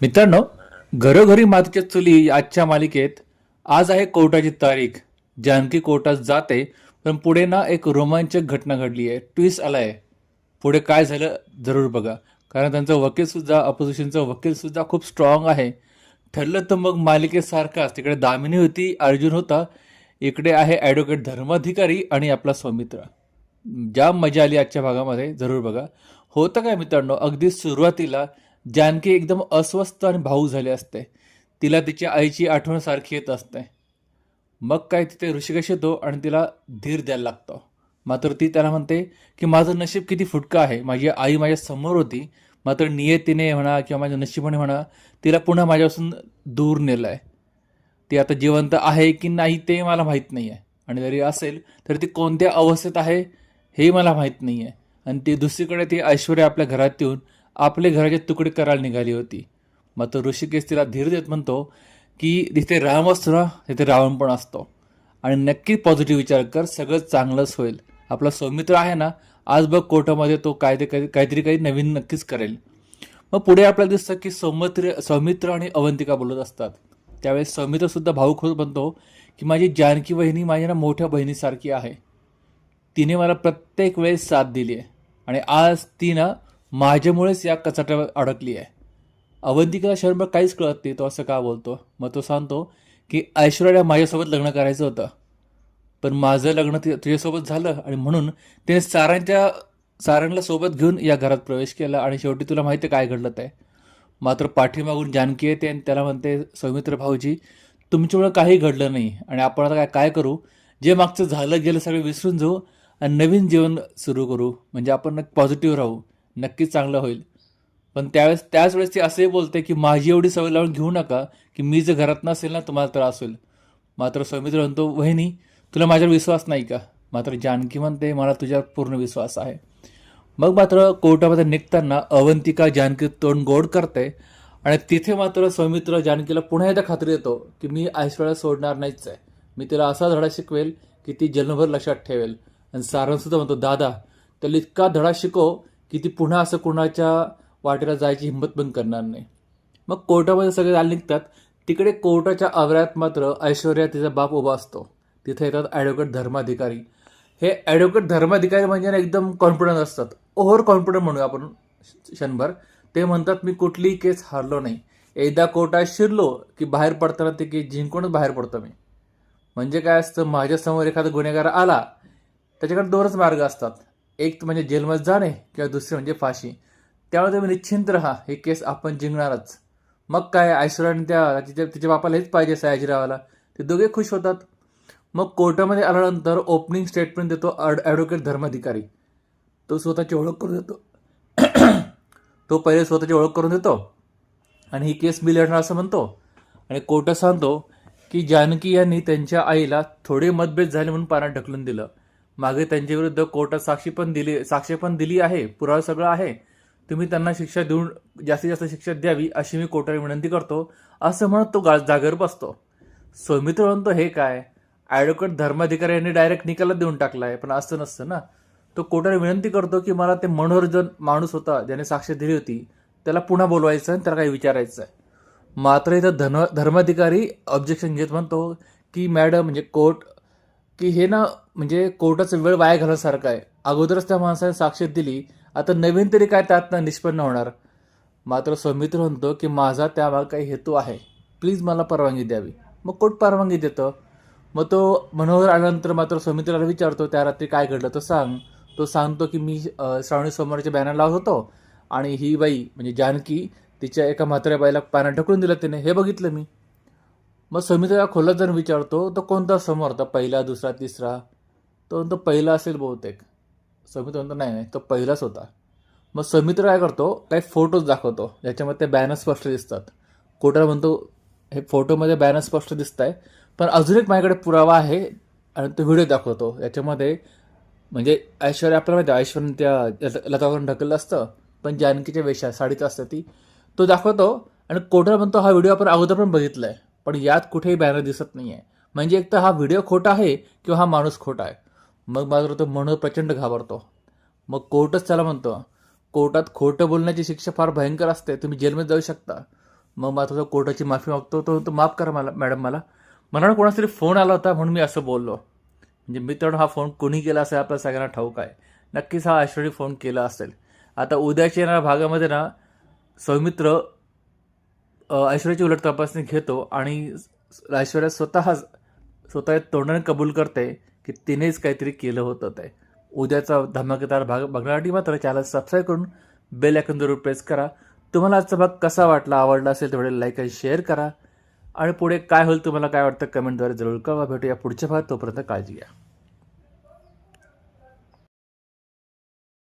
मित्रांनो घरोघरी मातीच्या चुली आजच्या मालिकेत. आज आहे कोर्टाची तारीख. जानकी कोर्टात जाते पण पुढे ना एक रोमांचक घटना घडली आहे. ट्विस्ट आला आहे पुढे काय झालं जरूर बघा. कारण त्यांचा वकीलसुद्धा अपोजिशनचा वकीलसुद्धा खूप स्ट्रॉंग आहे. ठरलं तर मग मालिकेसारखाच. तिकडे दामिनी होती अर्जुन होता. इकडे आहे ॲडव्होकेट धर्माधिकारी आणि आपला सौमित्र. ज्या मजा आली आजच्या भागामध्ये जरूर बघा. होतं काय मित्रांनो अगदी सुरुवातीला जानकी एकदम अस्वस्थ आणि भाऊ झाले असते. तिला तिच्या आईची आठवण सारखी येत असते. मग काय तिथे ऋषिकेश येतो आणि तिला धीर द्यायला लागतो. मात्र ती त्याला म्हणते की माझं नशीब किती फुटकं आहे. माझी आई माझ्यासमोर होती. मात्र नियतीने म्हणा किंवा माझ्या नशिबाने म्हणा तिला पुन्हा माझ्यापासून दूर नेलं आहे ती आता जिवंत आहे की नाही ते मला माहीत नाही आहे आणि जरी असेल तर ती कोणत्या अवस्थेत आहे हेही मला माहीत नाही आहे आणि ती दुसरीकडे ती ऐश्वर्या आपल्या घरात येऊन आपले घराचे तुकडे करायला निघाली होती. मात्र ऋषिकेश तिला धीर देत म्हणतो की जिथे राम असतो ना तिथे रावण पण असतो. आणि नक्की पॉझिटिव्ह विचार कर सगळं चांगलंच होईल. आपला सौमित्र आहे ना आज बघ कोर्टामध्ये तो कायदे काही- काहीतरी काही नवीन नक्कीच करेल. मग पुढे आपल्याला दिसतं की सौमित्र सौमित्र आणि अवंतिका बोलत असतात. त्यावेळेस सौमित्रसुद्धा भाऊक होत म्हणतो की माझी जानकी बहिणी माझ्या ना मोठ्या बहिणीसारखी आहे. तिने मला प्रत्येक वेळेस साथ दिली आहे. आणि आज ती ना माझ्यामुळेच या कचाट्यावर अडकली आहे. अवंतिका शर्मा काहीच कळत नाही तो असं का बोलतो? मग तो सांगतो की ऐश्वर्या माझ्यासोबत लग्न करायचं होतं. पण माझं लग्न ति- तुझ्यासोबत झालं आणि म्हणून तिने सारांच्या सारांना सोबत घेऊन या घरात प्रवेश केला आणि शेवटी तुला माहिती आहे काय घडलं ते? मात्र पाठीमागून जानकी येते आणि त्याला म्हणते सौमित्र भाऊजी तुमच्यामुळे काही घडलं नाही आणि आपण आता काय काय करू? जे मागचं झालं गेलं सगळं विसरून जाऊ आणि नवीन जीवन सुरू करू. म्हणजे आपण पॉझिटिव्ह राहू. नक्कीच चांगलं होईल. पण त्यावेळेस त्याच वेळेस ती असंही बोलते की माझी एवढी सवय लावून घेऊ नका की मी जर घरात नसेल ना तुम्हाला त्रास होईल. मात्र सौमित्र म्हणतो वहिनी तुला माझ्यावर विश्वास नाही का? मात्र जानकी म्हणते मला तुझ्यावर पूर्ण विश्वास आहे. मग मात्र कोर्टामध्ये निघताना अवंतिका जानकी तोंड गोड करते आणि तिथे मात्र सौमित्र जानकीला पुन्हा एकदा खात्री देतो की मी ऐश्वर्या सोडणार नाहीच आहे. मी तिला असा धडा शिकवेल की ती जन्मभर लक्षात ठेवेल. आणि सारण सुद्धा म्हणतो दादा त्याला इतका धडा शिकव की ती पुन्हा असं कुणाच्या वाटेला जायची हिंमत पण करणार नाही. मग कोर्टामध्ये सगळे आले निघतात. तिकडे कोर्टाच्या आवारात मात्र ऐश्वर्या तिचा बाप उभा असतो. तिथे येतात ॲडव्होकेट धर्माधिकारी. हे ॲडव्होकेट धर्माधिकारी म्हणजे ना एकदम कॉन्फिडंट असतात. ओव्हर कॉन्फिडंट म्हणूया आपण क्षणभर. ते म्हणतात मी कुठलीही केस हारलो नाही. एकदा कोर्टात शिरलो की बाहेर पडताना ते केस जिंकूनच बाहेर पडतो मी. म्हणजे काय असतं माझ्यासमोर एखादा गुन्हेगार आला त्याच्याकडे दोनच मार्ग असतात. एक तर म्हणजे जेलमध्ये जाणे किंवा दुसरे म्हणजे फाशी. त्यामुळे तुम्ही निश्चिंत राहा हे केस आपण जिंकणारच. मग काय ऐश्वर्याने त्या तिच्या तिच्या बापाला हेच पाहिजे सयाजीरावाला. ते दोघे खुश होतात. मग कोर्टामध्ये आल्यानंतर ओपनिंग स्टेटमेंट देतो अड ॲडव्होकेट धर्माधिकारी. तो स्वतःची ओळख करून देतो. तो पहिले स्वतःची ओळख करून देतो. आणि ही केस मी लढणार असं म्हणतो. आणि कोर्टात सांगतो की जानकी यांनी त्यांच्या आईला थोडे मतभेद झाले म्हणून पाण्यात ढकलून दिलं. मागे त्यांच्या विरुद्ध कोर्टात साक्षी पण दिली साक्षी पण दिली आहे पुरावा सगळं आहे. तुम्ही त्यांना शिक्षा देऊन जास्तीत जास्त शिक्षा द्यावी अशी मी कोर्टाला विनंती करतो. असं म्हणत तो गा जागेवर बसतो. सौमित्र म्हणतो हे काय? ॲडव्होकेट धर्माधिकारी यांनी डायरेक्ट निकालात देऊन टाकला आहे पण असं नसतं ना. तो कोर्टाला विनंती करतो की मला ते मनोरंजन माणूस होता ज्याने साक्ष दिली होती. त्याला पुन्हा बोलवायचं आणि त्याला काही विचारायचं आहे. मात्र इथं धन धर्माधिकारी ऑब्जेक्शन घेत म्हणतो की मॅडम म्हणजे कोर्ट की हे ना म्हणजे कोर्टाचा वेळ वाया घालण्यासारखं आहे. अगोदरच त्या माणसाने साक्ष दिली. आता नवीन तरी काय त्यातनं निष्पन्न होणार? मात्र सौमित्र म्हणतो की माझा त्यामाग काही हेतू आहे. प्लीज मला परवानगी द्यावी. मग कोर्ट परवानगी देतं. मग तो मनोहर आल्यानंतर मात्र सौमित्राला विचारतो त्या रात्री काय घडलं तर सांग. तो सांगतो की मी श्रावणी सोमवारचे बॅनर लावत होतो. आणि ही बाई म्हणजे जानकी तिच्या एका म्हाताऱ्या बाईला पाण्यात ढकलून दिलं तिने. हे बघितलं मी. मग समितीला खोलात जर विचारतो तो कोणता समोर? होता पहिला दुसरा तिसरा? तो म्हणतो पहिला असेल बहुतेक. समित म्हणतो नाही नाही तो पहिलाच होता. मग समित्र काय करतो काही फोटोज दाखवतो ज्याच्यामध्ये ते बॅनर स्पष्ट दिसतात. कोटर म्हणतो हे फोटोमध्ये बॅनर स्पष्ट दिसत आहे पण अजून एक माझ्याकडे पुरावा आहे आणि तो व्हिडिओ दाखवतो. याच्यामध्ये म्हणजे ऐश्वर्या आपल्याला माहिती आहे, ऐश्वर्याने त्या लता- लतावरून ढकललं असतं पण जानकीच्या वेशा साडीत असतं ती. तो दाखवतो आणि कोटर म्हणतो हा व्हिडिओ आपण अगोदर पण बघितला आहे पण यात कुठेही बॅनर दिसत नाही आहे म्हणजे एक तर हा व्हिडिओ खोटा आहे किंवा हा माणूस खोटा आहे. मग मात्र तो म्हणून प्रचंड घाबरतो. मग कोर्टच त्याला म्हणतो कोर्टात खोटं बोलण्याची शिक्षा फार भयंकर असते तुम्ही जेलमध्ये जाऊ शकता. मग मात्र तो कोर्टाची माफी मागतो तो तो माफ करा मला मॅडम मला. मला कोणासाठी फोन आला होता म्हणून मी असं बोललो. म्हणजे मित्रांनो हा फोन कोणी केला असेल आपल्या सगळ्यांना ठाऊक आहे. नक्कीच हा ऐश्वर्याने फोन केला असेल. आता उद्याच्या येणाऱ्या भागामध्ये ना सौमित्र ऐश्वर्याची उलट तपासणी घेतो आणि ऐश्वर्या स्वतः स्वतः तोंडाने कबूल करते की तिनेच काहीतरी केलं होतं ते. उद्याचा धमाकेदार भाग बघण्यासाठी मात्र चॅनल सबस्क्राईब करून बेल आयकन जरूर प्रेस करा. तुम्हाला आजचा भाग कसा वाटला आवडला असेल तेवढे लाईक आणि शेअर करा. आणि पुढे काय होईल तुम्हाला काय वाटतं कमेंटद्वारे जरूर कळवा. भेटूया पुढच्या भागात. तोपर्यंत काळजी घ्या.